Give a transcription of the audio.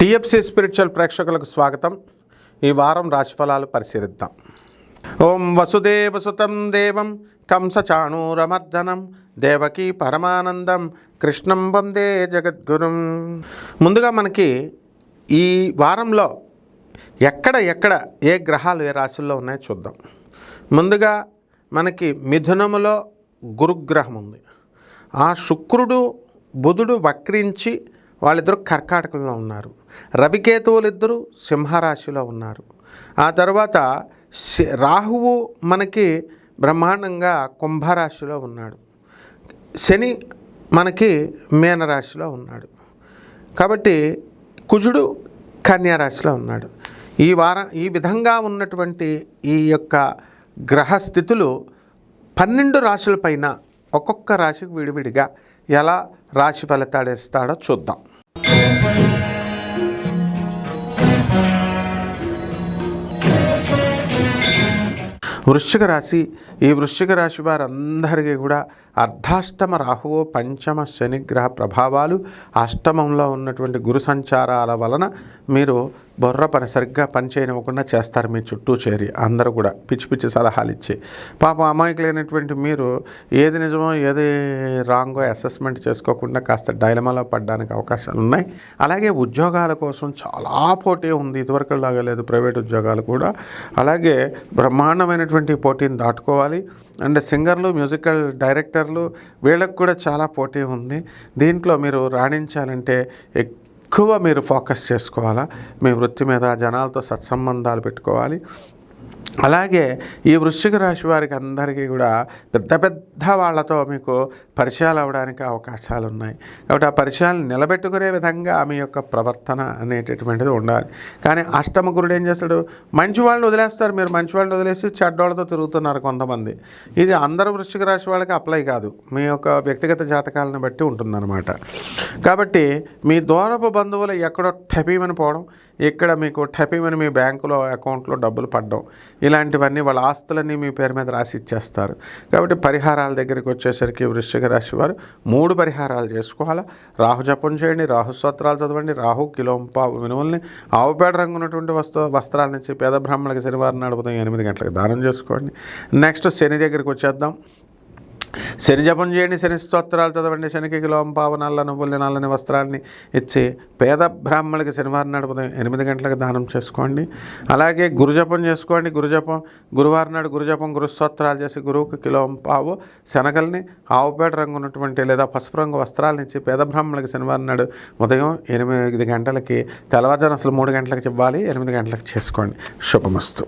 TFC spiritual ప్రేక్షకులకు స్వాగతం. ఈ వారం రాశిఫలాలు పరిశీలిద్దాం. ఓం వసుదేవసుతం దేవం కంసచాణూరమర్దనం దేవకీ పరమానందం కృష్ణం వందే జగద్గురుం. ముందుగా మనకి ఈ వారంలో ఎక్కడ ఎక్కడ ఏ గ్రహాలు ఏ రాశుల్లో ఉన్నాయో చూద్దాం. ముందుగా మనకి మిథునములో గురుగ్రహం ఉంది. ఆ శుక్రుడు బుధుడు వక్రించి వాళ్ళిద్దరు కర్కాటకంలో ఉన్నారు. రవికేతువులు ఇద్దరు సింహరాశిలో ఉన్నారు. ఆ తర్వాత శ- రాహువు మనకి బ్రహ్మాండంగా కుంభరాశిలో ఉన్నాడు. శని మనకి మీనరాశిలో ఉన్నాడు. కాబట్టి కుజుడు కన్యారాశిలో ఉన్నాడు. ఈ వారం ఈ విధంగా ఉన్నటువంటి ఈ యొక్క గ్రహస్థితులు పన్నెండు రాశులపైన ఒక్కొక్క రాశికి విడివిడిగా ఎలా రాశి ఫలితాలు ఇస్తాడో చూద్దాం. వృశ్చిక రాశి ఈ వృశ్చిక రాశి వారందరికీ కూడా అర్ధాష్టమ రాహువు పంచమ శనిగ్రహ ప్రభావాలు అష్టమంలో ఉన్నటువంటి గురు సంచారాల వలన మీరు బొర్ర పని సరిగ్గా పని చేయనివ్వకుండా చేస్తారు మీ చుట్టూ చేరి. అందరూ కూడా పిచ్చి పిచ్చి సలహాలు ఇచ్చి. పాపం అమాయకులైనటువంటి మీరు ఏది నిజమో ఏది రాంగో అసెస్మెంట్ చేసుకోకుండా కాస్త డైలమాలో పడడానికి అవకాశాలు ఉన్నాయి. అలాగే ఉద్యోగాల కోసం చాలా పోటీ ఉంది. ఇదివరకు లాగలేదు ప్రైవేట్ ఉద్యోగాలు కూడా. అలాగే బ్రహ్మాండమైనటువంటి పోటీని దాటుకోవాలి. అండ్ సింగర్లు మ్యూజికల్ డైరెక్టర్ డైరెక్టర్లు వీళ్ళకు కూడా చాలా పోటీ ఉంది. దీంట్లో మీరు రాణించాలంటే ఎక్కువ మీరు ఫోకస్ చేసుకోవాలా? మీ వృత్తి మీద జనాలతో సత్సంబంధాలు పెట్టుకోవాలి. అలాగే ఈ వృశ్చిక రాశి వారికి అందరికీ కూడా పెద్ద పెద్ద వాళ్ళతో మీకు పరిచయాలు అవ్వడానికి అవకాశాలు ఉన్నాయి. కాబట్టి ఆ పరిచయాలు నిలబెట్టుకునే విధంగా మీ యొక్క ప్రవర్తన అనేటటువంటిది ఉండాలి. కానీ అష్టమ గురుడు ఏం చేస్తాడు? మంచి వాళ్ళని వదిలేస్తారు. మీరు మంచి వాళ్ళని వదిలేసి చెడ్డోళ్ళతో తిరుగుతున్నారు కొంతమంది. ఇది అందరు వృశ్చిక రాశి వాళ్ళకి అప్లై కాదు. మీ యొక్క వ్యక్తిగత జాతకాలను బట్టి ఉంటుందన్నమాట. కాబట్టి మీ దూరపు బంధువులు ఎక్కడో టపీమని పోవడం ఇక్కడ మీకు టపీమని మీ బ్యాంకులో అకౌంట్లో డబ్బులు పడ్డం. ఇలాంటివన్నీ వాళ్ళ ఆస్తులన్నీ మీ పేరు మీద రాసి ఇచ్చేస్తారు. కాబట్టి పరిహారాల దగ్గరికి వచ్చేసరికి వృశ్చిక రాశి వారు మూడు పరిహారాలు చేసుకోవాలా? రాహు జపం చేయండి రాహు స్తోత్రాలు చదవండి రాహు కిలోంపా వినువల్ని ఆవుపేడ రంగు ఉన్నటువంటి వస్తు వస్త్రాల నుంచి పేద బ్రాహ్మణులకి శనివారం నడుపుతాం ఎనిమిది గంటలకు దానం చేసుకోండి. నెక్స్ట్ శని దగ్గరికి వచ్చేద్దాం. శని జపం చేయండి శని స్తోత్రాలు చదవండి శనికి కిలోంపావు నల్ల నువ్వుల్ని నల్లని వస్త్రాన్ని ఇచ్చి పేద బ్రాహ్మణులకి శనివారం నాడు ఉదయం ఎనిమిది గంటలకు దానం చేసుకోండి. అలాగే గురుజపం చేసుకోండి గురుజపం గురువారం నాడు గురుజపం గురుస్తోత్రాలు చేసి గురువుకి కిలోంపావు శనగల్ని ఆవుపేట రంగు ఉన్నటువంటి లేదా పసుపు రంగు వస్త్రాలను ఇచ్చి పేద బ్రాహ్మణులకి శనివారం నాడు ఉదయం ఎనిమిది గంటలకి తెల్లవారుజాను అసలు మూడు గంటలకు ఇవ్వాలి ఎనిమిది గంటలకు చేసుకోండి. శుభమస్తు.